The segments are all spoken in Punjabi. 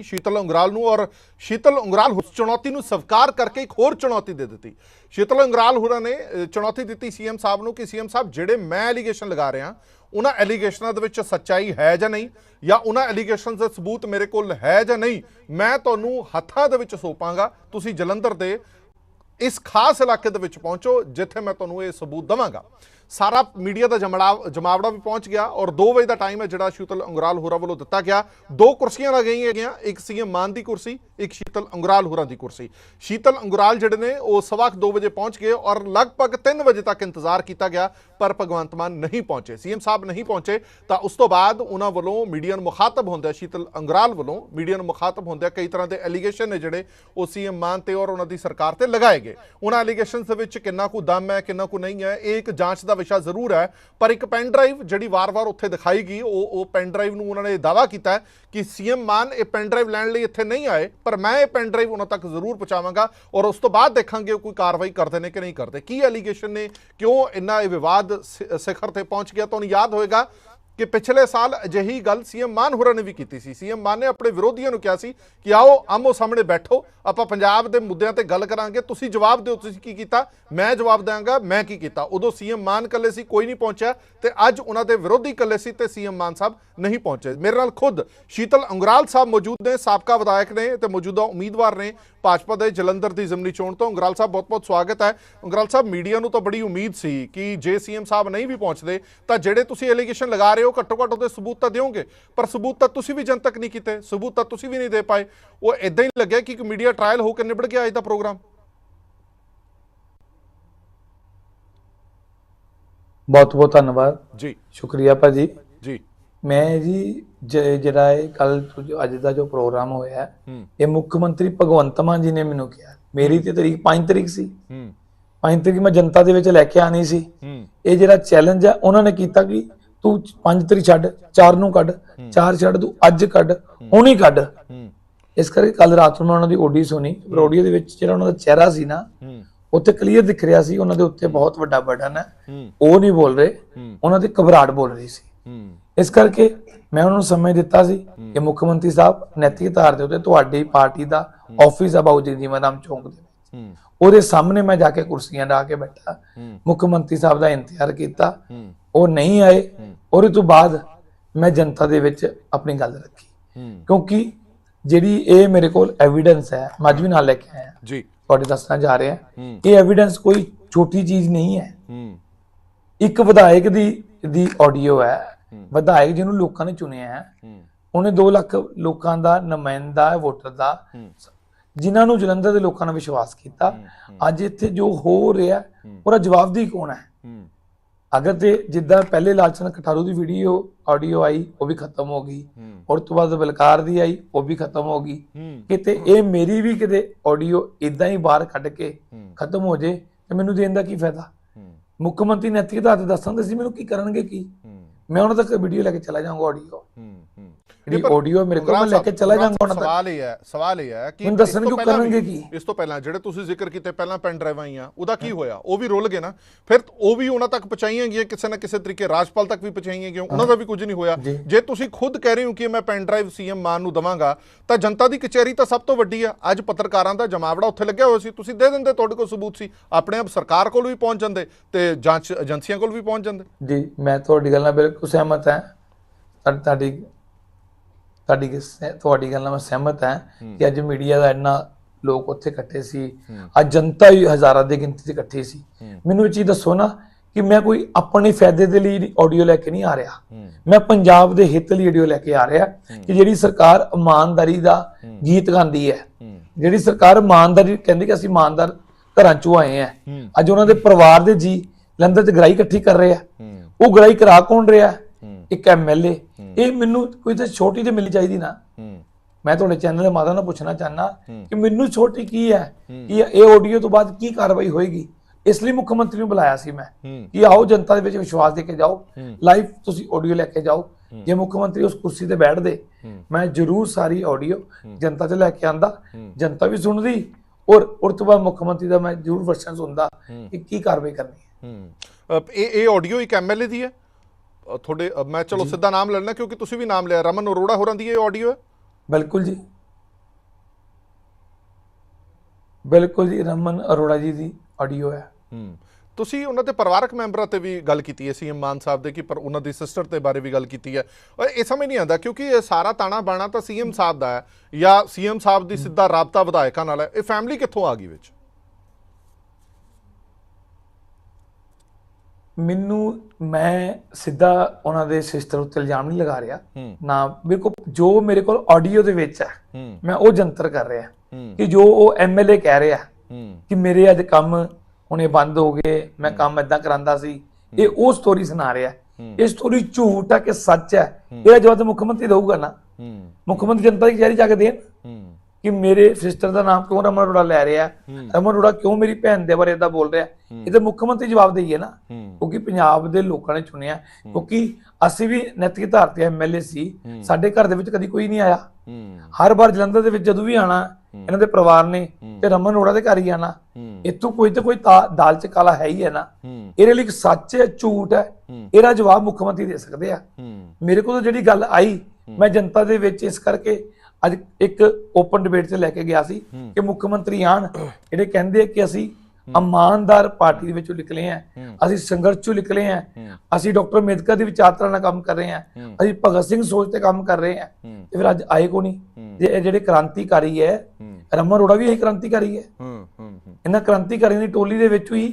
ਸ਼ੀਤਲ ਉਂਗਰਾਲ ਨੂੰ ਔਰ ਸ਼ੀਤਲ ਉਂਗਰਾਲ ਉਸ ਨੂੰ ਸਵੀਕਾਰ ਕਰਕੇ ਇੱਕ ਹੋਰ ਚੁਣੌਤੀ ਦੇ ਦਿੱਤੀ। ਸ਼ੀਤਲ ਉਂਗਰਾਲ ਹੋਰਾਂ ਨੇ ਚੁਣੌਤੀ ਦਿੱਤੀ ਸੀਐਮ ਸਾਹਿਬ ਨੂੰ ਕਿ ਸੀਐਮ ਸਾਹਿਬ, ਜਿਹੜੇ ਮੈਂ ਐਲੀਗੇਸ਼ਨ ਲਗਾ ਰਿਹਾ, ਉਹਨਾਂ ਐਲੀਗੇਸ਼ਨਾਂ ਦੇ ਵਿੱਚ ਸੱਚਾਈ ਹੈ ਜਾਂ ਨਹੀਂ, ਜਾਂ ਉਹਨਾਂ ਐਲੀਗੇਸ਼ਨਸ ਦੇ ਸਬੂਤ ਮੇਰੇ ਕੋਲ ਹੈ ਜਾਂ ਨਹੀਂ, ਮੈਂ ਤੁਹਾਨੂੰ ਹੱਥਾਂ ਦੇ ਵਿੱਚ ਸੌਂਪਾਂਗਾ, ਤੁਸੀਂ ਜਲੰਧਰ ਦੇ ਇਸ ਖਾਸ ਇਲਾਕੇ ਦੇ ਵਿੱਚ ਪਹੁੰਚੋ, ਜਿੱਥੇ ਮੈਂ ਤੁਹਾਨੂੰ ਇਹ ਸਬੂਤ ਦਵਾਂਗਾ। ਸਾਰਾ ਮੀਡੀਆ ਦਾ ਜਮੜਾ ਜਮਾਵੜਾ ਵੀ ਪਹੁੰਚ ਗਿਆ ਔਰ 2 ਵਜੇ ਦਾ ਟਾਈਮ ਹੈ ਜਿਹੜਾ ਸ਼ੀਤਲ ਅੰਗਰਾਲ ਹੋਰਾਂ ਵੱਲੋਂ ਦਿੱਤਾ ਗਿਆ। ਦੋ ਕੁਰਸੀਆਂ ਲਗਾਈਆਂ ਹੈਗੀਆਂ ਇੱਕ ਸੀਐਮ ਮਾਨ ਦੀ ਕੁਰਸੀ, ਇੱਕ ਸ਼ੀਤਲ ਅੰਗਰਾਲ ਹੋਰਾਂ ਦੀ ਕੁਰਸੀ। ਸ਼ੀਤਲ ਅੰਗਰਾਲ ਜਿਹੜੇ ਨੇ, ਉਹ ਸਵਾ ਕੁ 2 ਵਜੇ ਪਹੁੰਚ ਗਏ ਔਰ ਲਗਭਗ 3 ਵਜੇ ਤੱਕ ਇੰਤਜ਼ਾਰ ਕੀਤਾ ਗਿਆ, ਪਰ ਭਗਵੰਤ ਮਾਨ ਨਹੀਂ ਪਹੁੰਚੇ। ਸੀਐਮ ਸਾਹਿਬ ਨਹੀਂ ਪਹੁੰਚੇ, ਤਾਂ ਉਸ ਤੋਂ ਬਾਅਦ ਉਹਨਾਂ ਵੱਲੋਂ ਮੀਡੀਆ ਨੂੰ ਮੁਖਾਤਬ ਹੁੰਦਿਆਂ, ਸ਼ੀਤਲ ਅੰਗਰਾਲ ਵੱਲੋਂ ਮੀਡੀਆ ਨੂੰ ਮੁਖਾਤਬ ਹੁੰਦਿਆਂ ਕਈ ਤਰ੍ਹਾਂ ਦੇ ਐਲੀਗੇਸ਼ਨ ਨੇ ਜਿਹੜੇ ਉਹ ਸੀਐਮ ਮਾਨ ਤੇ ਔਰ ਉਹਨਾਂ ਦੀ ਸਰਕਾਰ ਤੇ ਲਗਾਏ ਗਏ। ਉਹਨਾਂ ਐਲੀਗੇਸ਼ਨਸ ਦੇ ਵਿੱਚ ਕਿੰਨਾ ਕੁ ਦਮ ਹੈ, ਕਿੰਨਾ ਕੁ ਨਹੀਂ ਹੈ, ਇਹ ਇੱਕ ਜਾਂਚ ਦਾ ਵਿਸ਼ਾ ਜ਼ਰੂਰ ਹੈ, ਪਰ ਇੱਕ ਪੈਨ ਡਰਾਈਵ ਜਿਹੜੀ ਵਾਰ-ਵਾਰ ਉੱਥੇ ਦਿਖਾਈ ਗਈ ਉਹ ਉਹ ਪੈਨ ਡਰਾਈਵ ਨੂੰ ਉਹਨਾਂ ਨੇ ਦਾਵਾ ਕੀਤਾ ਹੈ ਕਿ ਸੀਐਮ ਮਾਨ ਇਹ ਪੈਨ ਡਰਾਈਵ ਲੈਣ ਲਈ ਇੱਥੇ ਨਹੀਂ ਆਏ, ਪਰ ਮੈਂ ਇਹ ਪੈਨ ਡਰਾਈਵ ਉਹਨਾਂ ਤੱਕ ਜ਼ਰੂਰ ਪਹੁੰਚਾਵਾਂਗਾ ਔਰ ਉਸ ਤੋਂ ਬਾਅਦ ਦੇਖਾਂਗੇ ਕੋਈ ਕਾਰਵਾਈ ਕਰਦੇ ਨੇ ਕਿ ਨਹੀਂ ਕਰਦੇ। ਕੀ ਐਲੀਗੇਸ਼ਨ ਨੇ? ਕਿਉਂ ਇੰਨਾ ਇਹ ਵਿਵਾਦ ਸਿਖਰ ਤੇ ਪਹੁੰਚ ਗਿਆ? ਤੁਹਾਨੂੰ ਯਾਦ ਹੋਏਗਾ ਕਿ ਪਿਛਲੇ ਸਾਲ ਅਜਿਹੀ ਗੱਲ ਸੀਐਮ ਮਾਨ ਹੋਰਾਂ ਨੇ ਵੀ ਕੀਤੀ ਸੀ। ਸੀਐਮ ਮਾਨ ਨੇ ਆਪਣੇ ਵਿਰੋਧੀਆਂ ਨੂੰ ਕਿਹਾ ਸੀ ਕਿ ਆਓ, ਆਮੋ ਸਾਹਮਣੇ ਬੈਠੋ, ਆਪਾਂ ਪੰਜਾਬ ਦੇ ਮੁੱਦਿਆਂ ਤੇ ਗੱਲ ਕਰਾਂਗੇ। ਤੁਸੀਂ ਜਵਾਬ ਦਿਓ, ਤੁਸੀਂ ਕੀ ਕੀਤਾ? ਮੈਂ ਜਵਾਬ ਦਾਂਗਾ ਮੈਂ ਕੀ ਕੀਤਾ? ਉਦੋਂ ਸੀਐਮ ਮਾਨ ਕੱਲੇ ਸੀ, ਕੋਈ ਨਹੀਂ ਪਹੁੰਚਿਆ ਤੇ ਅੱਜ ਉਹਨਾਂ ਦੇ ਵਿਰੋਧੀ ਕੱਲੇ ਸੀ ਤੇ ਸੀਐਮ ਮਾਨ ਸਾਹਿਬ ਨਹੀਂ ਪਹੁੰਚੇ। ਮੇਰੇ ਨਾਲ ਖੁਦ ਸ਼ੀਤਲ ਅੰਗਰਾਲ ਸਾਹਿਬ ਮੌਜੂਦ ਨੇ, ਸਾਬਕਾ ਵਿਧਾਇਕ ਨੇ ਤੇ ਮੌਜੂਦਾ ਉਮੀਦਵਾਰ ਨੇ ਭਾਜਪਾ ਦੇ ਜਲੰਧਰ ਦੀ ਜ਼ਿਮਨੀ ਚੋਣ ਤੋਂ। ਅੰਗਰਾਲ ਸਾਹਿਬ, ਬਹੁਤ-ਬਹੁਤ ਸਵਾਗਤ ਹੈ। ਅੰਗਰਾਲ ਸਾਹਿਬ, ਮੀਡੀਆ ਨੂੰ ਤਾਂ ਬੜੀ ਉਮੀਦ ਸੀ ਕਿ ਜੇ ਸੀਐਮ ਸਾਹਿਬ ਨਹੀਂ ਵੀ ਪਹੁੰਚਦੇ, ਤਾਂ ਜਿਹੜੇ ਤੁਸੀਂ ਐਲੀਗੇਸ਼ਨ ਲਗਾ ਰਹੇ ਹੋ ਘੱਟੋ ਘੱਟ ਉਹਦੇ ਸਬੂਤ ਤਾਂ ਦਿਓਗੇ ਪਰ ਸਬੂਤ ਤਾਂ ਤੁਸੀਂ ਵੀ ਜਨਤਕ ਨਹੀਂ ਕੀਤੇ ਸਬੂਤ ਤਾਂ ਤੁਸੀਂ ਵੀ ਨਹੀਂ ਦੇ ਪਾਏ। ਉਹ ਇਦਾਂ ਹੀ ਲੱਗਿਆ ਕਿ ਇੱਕ ਮੀਡੀਆ ਟ੍ਰਾਇਲ ਹੋ ਕੇ ਨਿਬੜ ਗਿਆ ਅੱਜ ਦਾ ਪ੍ਰੋਗਰਾਮ। ਬਹੁਤ ਬਹੁਤ ਧੰਨਵਾਦ। ਜੀ। ਸ਼ੁਕਰੀਆ ਭਾਜੀ। ਜੀ। ਮੈਂ ਜੀ ਜਿਹੜਾ ਇਹ ਕੱਲ ਅੱਜ ਦਾ ਜੋ ਪ੍ਰੋਗਰਾਮ ਹੋਇਆ ਹੈ, ਹੂੰ। ਇਹ ਮੁੱਖ ਮੰਤਰੀ ਭਗਵੰਤ ਮਾਨ ਜੀ ਨੇ ਮੈਨੂੰ ਕਿਹਾ। ਮੇਰੀ ਤੇ ਤਰੀਕ 5 ਤਰੀਕ ਸੀ। ਹੂੰ। 5 ਤਰੀਕ ਮੈਂ ਜਨਤਾ ਦੇ ਵਿੱਚ ਲੈ ਕੇ ਆਣੀ ਸੀ। ਹੂੰ। ਇਹ ਜਿਹੜਾ ਚੈਲੰਜ ਹੈ ਉਹਨਾਂ ਨੇ ਕੀਤਾ ਕਿ ਤੂੰ 5 ਤਰੀਕ ਛੱਡ 4 ਨੂੰ ਕੱਢ 4 ਛੱਡ ਤੂੰ ਅੱਜ ਕੱਢ ਹੁਣੀ ਕੱਢ। ਇਸ ਕਰਕੇ ਕੱਲ ਰਾਤ ਨੂੰ ਮੈਂ ਉਹਨਾਂ ਦੀ ਓਡੀ ਸੁਣੀ। ਪਰ ਓਡੀਓ ਦੇ ਵਿੱਚ ਜਿਹੜਾ ਉਹਨਾਂ ਦਾ ਚਿਹਰਾ ਸੀ ਨਾ ਉੱਥੇ ਕਲੀਅਰ ਦਿਖ ਰਿਹਾ ਸੀ ਉਹਨਾਂ ਦੇ ਉੱਤੇ ਬਹੁਤ ਵੱਡਾ ਬਟਨ ਹੈ। ਉਹ ਨਹੀਂ ਬੋਲ ਰਹੇ ਉਹਨਾਂ ਦੀ ਘਬਰਾਹਟ ਬੋਲ ਰਹੀ ਸੀ। ਇਸ ਕਰਕੇ ਮੈਂ ਉਹਨਾਂ ਨੂੰ ਸਮੇਂ ਦਿੱਤਾ ਸੀ ਕਿ ਮੁੱਖ ਮੰਤਰੀ ਸਾਹਿਬ ਨੈਤਿਕ ਆਧਾਰ ਦੇ ਉੱਤੇ ਤੁਹਾਡੀ ਪਾਰਟੀ ਦਾ ਆਫਿਸ ਆ ਬਾਊ ਜਗਜੀਵਨ ਰਾਮ ਚੌਂਕ ਦੇ ਉਹਦੇ ਸਾਹਮਣੇ ਮੈਂ ਜਾ ਕੇ ਕੁਰਸੀਆਂ ਢਾ ਕੇ ਬੈਠਾ। ਮੁੱਖ ਮੰਤਰੀ ਸਾਹਿਬ ਦਾ ਇੰਤਜ਼ਾਰ ਕੀਤਾ। ਉਹ ਨਹੀਂ ਆਏ ਔਰ ਤੋਂ ਬਾਅਦ ਮੈਂ ਜਨਤਾ ਦੇ ਵਿੱਚ ਆਪਣੀ ਗੱਲ ਰੱਖੀ। ਕਿਉਂਕਿ ਜਿਹੜੀ ਇਹ ਮੇਰੇ ਕੋਲ ਐਵੀਡੈਂਸ ਹੈ ਮੈਂ ਅੱਜ ਵੀ ਨਾਲ ਲੈ ਕੇ ਆਇਆ। ਜੀ। ਤੁਹਾਡੇ ਦੱਸਣਾ ਜਾ ਰਿਹਾ। ਇਹ ਐਵੀਡੈਂਸ ਕੋਈ ਛੋਟੀ ਚੀਜ਼ ਨਹੀਂ ਹੈ। ਇੱਕ ਵਿਧਾਇਕ ਦੀ ਦੀ ਆਡੀਓ ਹੈ। ਵਿਧਾਇਕ ਜਿਹਨੂੰ ਲੋਕਾਂ ਨੇ ਚੁਣਿਆ ਹੈ। ਉਹਨੇ 2 ਲੱਖ ਲੋਕਾਂ ਦਾ ਨੁਮਾਇੰਦਾ ਹੈ ਵੋਟਰ ਦਾ। ਜਿਨ੍ਹਾਂ ਨੂੰ ਜਲੰਧਰ ਦੇ ਲੋਕਾਂ ਨੇ ਵਿਸ਼ਵਾਸ ਕੀਤਾ। ਅੱਜ ਇੱਥੇ ਜੋ ਹੋ ਰਿਹਾ ਉਹਦਾ ਜਵਾਬਦੇਹੀ ਕੌਣ ਹੂੰ। ਅਗਰ ਤੇ ਜਿੱਦਾਂ ਪਹਿਲੇ ਲਾਲਚਨ ਕਠਾਰੂ ਦੀ ਵੀਡੀਓ ਆਡੀਓ ਆਈ ਉਹ ਵੀ ਖਤਮ ਹੋ ਗਈ। ਔਰ ਤੋਂ ਬਾਅਦ ਬਲਕਾਰ ਦੀ ਆਈ ਉਹ ਵੀ ਖਤਮ ਹੋ ਗਈ। ਕਿਤੇ ਇਹ ਮੇਰੀ ਵੀ ਕਿਤੇ ਆਡੀਓ ਇਦਾਂ ਹੀ ਬਾਹਰ ਕੱਢ ਕੇ ਖਤਮ ਹੋ ਜੇ ਤੇ ਮੈਨੂੰ ਦੇਣ ਦਾ ਕੀ ਫਾਇਦਾ? ਮੁੱਖ ਮੰਤਰੀ ਨੈਤਿਕਤਾ ਤੇ ਦੱਸਣਗੇ ਸੀ ਮੈਨੂੰ ਕੀ ਕਰਨਗੇ ਕੀ? ਮੈਂ ਉਹਨਾਂ ਤੱਕ ਵੀਡੀਓ ਲੈ ਕੇ ਚਲਾ ਜਾਊਂਗਾ ਆਡੀਓ ਜਿਹੜੀ ਆਡੀਓ ਮੇਰੇ ਕੋਲ ਲੈ ਕੇ ਚਲਾ ਜਾਊਂਗਾ ਉਹਨਾਂ ਤੱਕ। ਸਵਾਲ ਇਹ ਹੈ ਸਵਾਲ ਇਹ ਹੈ ਕਿ ਦੱਸਣ ਇਸ ਤੋਂ ਕਿਉਂ ਪਹਿਲਾਂ ਕਰਨਗੇ ਕੀ? ਇਸ ਤੋਂ ਪਹਿਲਾਂ ਜਿਹੜੇ ਤੁਸੀਂ ਜ਼ਿਕਰ ਕੀਤੇ ਪਹਿਲਾਂ ਪੈਨ ਡਰਾਈਵ ਆਈਆਂ ਉਹਦਾ ਕੀ ਹੋਇਆ? ਉਹ ਵੀ ਰੁੱਲ ਗਏ ਨਾ। ਫਿਰ ਉਹ ਵੀ ਉਹਨਾਂ ਤੱਕ ਪਹੁੰਚਾਈਆਂ ਗਈਆਂ ਕਿਸੇ ਨਾ ਕਿਸੇ ਤਰੀਕੇ ਰਾਜਪਾਲ ਤੱਕ ਵੀ ਪਹੁੰਚਾਈਆਂ ਗਈਆਂ ਉਹਨਾਂ ਦਾ ਵੀ ਕੁਝ ਨਹੀਂ ਹੋਇਆ। ਜੀ। ਤੁਸੀਂ ਖੁਦ ਕਹਿ ਰਹੇ ਹੋ ਕਿ ਮੈਂ ਪੈਨ ਡਰਾਈਵ ਸੀਐਮ ਮਾਨ ਨੂੰ ਦਵਾਂਗਾ ਤਾਂ ਜਨਤਾ ਦੀ ਕਚਹਿਰੀ ਤਾਂ ਸਭ ਤੋਂ ਵੱਡੀ ਆ। ਅੱਜ ਪੱਤਰਕਾਰਾਂ ਦਾ ਜਮਾਵੜਾ ਉੱਥੇ ਲੱਗਿਆ ਹੋਇਆ ਸੀ। ਤੁਸੀਂ ਦੇ ਦਿੰਦੇ ਤੁਹਾਡੇ ਕੋਲ ਸਬੂਤ ਸੀ। ਆਪਣੇ ਆਪ ਸਰਕਾਰ ਕੋਲ ਵੀ ਪਹੁੰਚ ਜਾਂਦੇ ਤੇ ਜਾਂਚ ਏਜੰਸੀਆਂ ਕੋਲ ਵੀ ਪਹੁੰਚ ਜਾਂਦੇ। ਜੀ ਮੈਂ ਤੁਹਾਡੀ ਗੱਲ ਨਾਲ ਬਿਲਕੁਲ ਸਹਿਮਤ ਹਾਂ। ਤੁਹਾ- ਤੁਹਾਡੀ ਤੁਹਾਡੀ ਤੁਹਾਡੀ ਗੱਲ ਨਾਲ ਮੈਂ ਸਹਿਮਤ ਹਾਂ ਕਿ ਅੱਜ ਮੀਡੀਆ ਦਾ ਇੰਨਾ ਲੋਕ ਉੱਥੇ ਇਕੱਠੇ ਸੀ। ਅੱਜ ਜਨਤਾ ਹੀ ਹਜ਼ਾਰਾਂ ਦੀ ਗਿਣਤੀ 'ਚ ਇਕੱਠੀ ਸੀ। ਮੈਨੂੰ ਇਹ ਚੀਜ਼ ਦੱਸੋ ਨਾ ਕਿ ਮੈਂ ਕੋਈ ਆਪਣੇ ਫਾਇਦੇ ਦੇ ਲਈ ਆਡੀਓ ਲੈ ਕੇ ਨਹੀਂ ਆ ਰਿਹਾ। ਮੈਂ ਪੰਜਾਬ ਦੇ ਹਿੱਤ ਲਈ ਆਡੀਓ ਲੈ ਕੇ ਆ ਰਿਹਾ ਕਿ ਜਿਹੜੀ ਸਰਕਾਰ ਇਮਾਨਦਾਰੀ ਦਾ ਗੀਤ ਗਾਉਂਦੀ ਹੈ। ਜਿਹੜੀ ਸਰਕਾਰ ਇਮਾਨਦਾਰੀ ਕਹਿੰਦੀ ਕਿ ਅਸੀਂ ਇਮਾਨਦਾਰ ਘਰਾਂ ਚੋਂ ਆਏ ਆ ਅੱਜ ਉਹਨਾਂ ਦੇ ਪਰਿਵਾਰ ਦੇ ਜੀ ਲੰਦਰ 'ਚ ਗਰਾਈ ਇਕੱਠੀ ਕਰ ਰਹੇ ਆ। ਉਹ ਗਰਾਈ ਕਰਾ ਕੌਣ ਰਿਹਾ? ਇੱਕ ਐਮਐਲਏ ਇਹ ਮੈਨੂੰ ਕੋਈ ਤਾਂ ਛੋਟੀ ਜਿਹੀ ਮਿਲਣੀ ਚਾਹੀਦੀ ਨਾ। ਮੈਂ ਤੁਹਾਡੇ ਚੈਨਲ ਦੇ ਮਾਧਿਅਮ ਨਾਲ ਪੁੱਛਣਾ ਚਾਹਨਾ ਕਿ ਮੈਨੂੰ ਛੋਟੀ ਕੀ ਹੈ? ਕਿ ਇਹ ਆਡੀਓ ਤੋਂ ਬਾਅਦ ਕੀ ਕਾਰਵਾਈ ਹੋਏਗੀ? ਇਸ ਲਈ ਮੁੱਖ ਮੰਤਰੀ ਨੂੰ ਬੁਲਾਇਆ ਸੀ ਮੈਂ ਕਿ ਆਓ ਜਨਤਾ ਦੇ ਵਿੱਚ ਵਿਸ਼ਵਾਸ ਦੇ ਕੇ ਜਾਓ। ਲਾਈਵ ਤੁਸੀਂ ਆਡੀਓ ਲੈ ਕੇ ਜਾਓ। ਜੇ ਮੁੱਖ ਮੰਤਰੀ ਉਸ ਕੁਰਸੀ ਤੇ ਬੈਠਦੇ ਮੈਂ ਜ਼ਰੂਰ ਸਾਰੀ ਆਡੀਓ ਜਨਤਾ 'ਚ ਲੈ ਕੇ ਆਂਦਾ। ਜਨਤਾ ਵੀ ਸੁਣਦੀ ਔਰ ਉਸ ਤੋਂ ਬਾਅਦ ਮੁੱਖ ਮੰਤਰੀ ਦਾ ਮੈਂ ਜ਼ਰੂਰ ਵਰਸ਼ਨ ਸੁਣਦਾ ਕਿ ਕੀ ਕਾਰਵਾਈ ਕਰਨੀ ਹੈ। ਇਹ ਇਹ ਆਡੀਓ ਇੱਕ ਐਮਐਲਏ ਦੀ ਹੈ? ਤੁਹਾਡੇ ਮੈਂ ਚਲੋ ਸਿੱਧਾ ਨਾਮ ਲੈਣਾ ਕਿਉਂਕਿ ਤੁਸੀਂ ਵੀ ਨਾਮ ਲਿਆ। ਰਮਨ ਅਰੋੜਾ ਹੋਰਾਂ ਦੀ ਇਹ ਆਡੀਓ ਹੈ ਬਿਲਕੁਲ ਜੀ। ਬਿਲਕੁਲ ਜੀ ਰਮਨ ਅਰੋੜਾ ਜੀ ਦੀ ਆਡੀਓ ਹੈ। ਹੂੰ। ਤੁਸੀਂ ਉਹਨਾਂ ਦੇ ਪਰਿਵਾਰਕ ਮੈਂਬਰਾਂ ਤੇ ਵੀ ਗੱਲ ਕੀਤੀ ਹੈ ਸੀਐਮ ਮਾਨ ਸਾਹਿਬ ਦੇ ਕਿ ਪਰ ਉਹਨਾਂ ਦੀ ਸਿਸਟਰ ਤੇ ਬਾਰੇ ਵੀ ਗੱਲ ਕੀਤੀ ਹੈ। ਇਹ ਸਮਝ ਨਹੀਂ ਆਉਂਦਾ ਕਿਉਂਕਿ ਇਹ ਸਾਰਾ ਤਾਣਾ ਬਾਣਾ ਤਾਂ ਸੀਐਮ ਸਾਹਿਬ ਦਾ ਹੈ ਜਾਂ ਸੀਐਮ ਸਾਹਿਬ ਦੀ ਸਿੱਧਾ ਰਾਬਤਾ ਵਿਧਾਇਕਾਂ ਨਾਲ ਹੈ। ਇਹ ਫੈਮਿਲੀ ਕਿੱਥੋਂ ਆ ਗਈ ਵਿੱਚ? ਮੈਨੂੰ ਮੈਂ ਸਿੱਧਾ ਉਹਨਾਂ ਦੇ ਸਿਸਟਰ ਉੱਤੇ ਇਲਜ਼ਾਮ ਨਹੀਂ ਲਗਾ ਰਿਹਾ। ਨਾ ਮੇਰੇ ਕੋਲ ਜੋ ਮੇਰੇ ਕੋਲ ਆਡੀਓ ਦੇ ਵਿੱਚ ਹੈ ਮੈਂ ਉਹ ਜੰਤਰ ਕਰ ਰਿਹਾ। ਕਿ ਜੋ ਉਹ ਐਮਐਲਏ ਕਹਿ ਰਿਹਾ ਕਿ ਮੇਰੇ ਅੱਜ ਕੰਮ ਹੁਣੇ ਬੰਦ ਹੋ ਗਏ ਮੈਂ ਕੰਮ ਇਦਾਂ ਕਰਾਂਦਾ ਸੀ। ਇਹ ਉਹ ਸਟੋਰੀ ਸੁਣਾ ਰਿਹਾ ਇਹ ਸਟੋਰੀ ਝੂਠ ਹੈ ਕਿ ਸੱਚ ਹੈ? ਇਹਦਾ ਜਵਾਬ ਮੁੱਖ ਮੰਤਰੀ ਦਊਗਾ ਨਾ। ਮੁੱਖ ਮੰਤਰੀ ਜਨਤਾ ਦੀ ਕਚਹਿਰੀ ਜਾ ਕੇ ਦੇਣ। ਕਿ ਮੇਰੇ ਸਿਸਟਰ ਦਾ ਨਾਮ ਕਿਉਂ ਰਮਨ ਅਰੋੜਾ ਲੈ ਰਿਹਾ? ਰਮਨ ਅਰੋੜਾ ਕਿਉਂ ਮੇਰੀ ਭੈਣ ਦੇ ਬਾਰੇ ਇਦਾਂ ਬੋਲ ਰਿਹਾ? ਇਹ ਤਾਂ ਮੁੱਖ ਮੰਤਰੀ ਜਵਾਬ ਦੇਈਏ ਨਾ। ਕਿਉਂਕਿ ਪੰਜਾਬ ਦੇ ਲੋਕਾਂ ਨੇ ਚੁਣਿਆ। ਕਿਉਂਕਿ ਅਸੀਂ ਵੀ ਨੈਤਿਕ ਧਾਰ ਤੇ ਐਮਐਲਏ ਸੀ। ਸਾਡੇ ਘਰ ਦੇ ਵਿੱਚ ਕਦੀ ਕੋਈ ਨਹੀਂ ਆਇਆ। ਹਰ ਵਾਰ ਜਲੰਧਰ ਦੇ ਵਿੱਚ ਜਦੋਂ ਵੀ ਆਣਾ ਇਹਨਾਂ ਦੇ ਪਰਿਵਾਰ ਨੇ ਤੇ ਰਮਨ ਅਰੋੜਾ ਦੇ ਘਰ ਹੀ ਆਣਾ। ਇਤੋਂ ਕੋਈ ਤੇ ਕੋਈ ਦਾਲ ਚ ਕਾਲਾ ਹੈ ਹੀ ਹੈ ਨਾ। ਇਹਦੇ ਲਈ ਸੱਚ ਹੈ ਝੂਠ ਹੈ। ਇਹਦਾ ਜਵਾਬ ਮੁੱਖ ਮੰਤਰੀ ਦੇ ਸਕਦੇ ਆ। ਮੇਰੇ ਕੋਲ ਜਿਹੜੀ ਗੱਲ ਆਈ ਮੈਂ ਜਨਤਾ ਦੇ ਵਿੱਚ ਇਸ ਕਰਕੇ ਅੱਜ ਇੱਕ ਓਪਨ ਡਿਬੇਟ ਤੇ ਲੈ ਕੇ ਗਿਆ ਸੀ ਕਿ ਮੁੱਖ ਮੰਤਰੀ ਆਣ ਜਿਹੜੇ ਕਹਿੰਦੇ ਕਿ ਅਸੀਂ ਇਮਾਨਦਾਰ ਪਾਰਟੀ ਦੇ ਵਿੱਚੋਂ ਨਿਕਲੇ ਆ ਅਸੀਂ ਸੰਘਰਸ਼ ਚੋਂ ਨਿਕਲੇ ਆ ਅਸੀਂ ਡਾਕਟਰ ਅੰਬੇਦਕਰ ਦੀ ਵਿਚਾਰਧਾਰਾ ਨਾਲ ਕੰਮ ਕਰ ਰਹੇ ਆ ਅਸੀਂ ਭਗਤ ਸਿੰਘ ਸੋਚ ਤੇ ਕੰਮ ਕਰ ਰਹੇ ਆ ਤੇ ਫਿਰ ਅੱਜ ਆਏ ਕੋ ਨਹੀਂ ਜੇ ਇਹ ਜਿਹੜੇ ਕ੍ਰਾਂਤੀਕਾਰੀ ਹੈ ਰਮਨ ਅਰੋੜਾ ਵੀ ਇਹ ਕ੍ਰਾਂਤੀਕਾਰੀ ਹੈ। ਇਹਨਾਂ ਕ੍ਰਾਂਤੀਕਾਰੀਆਂ ਦੀ ਟੋਲੀ ਦੇ ਵਿੱਚ ਹੀ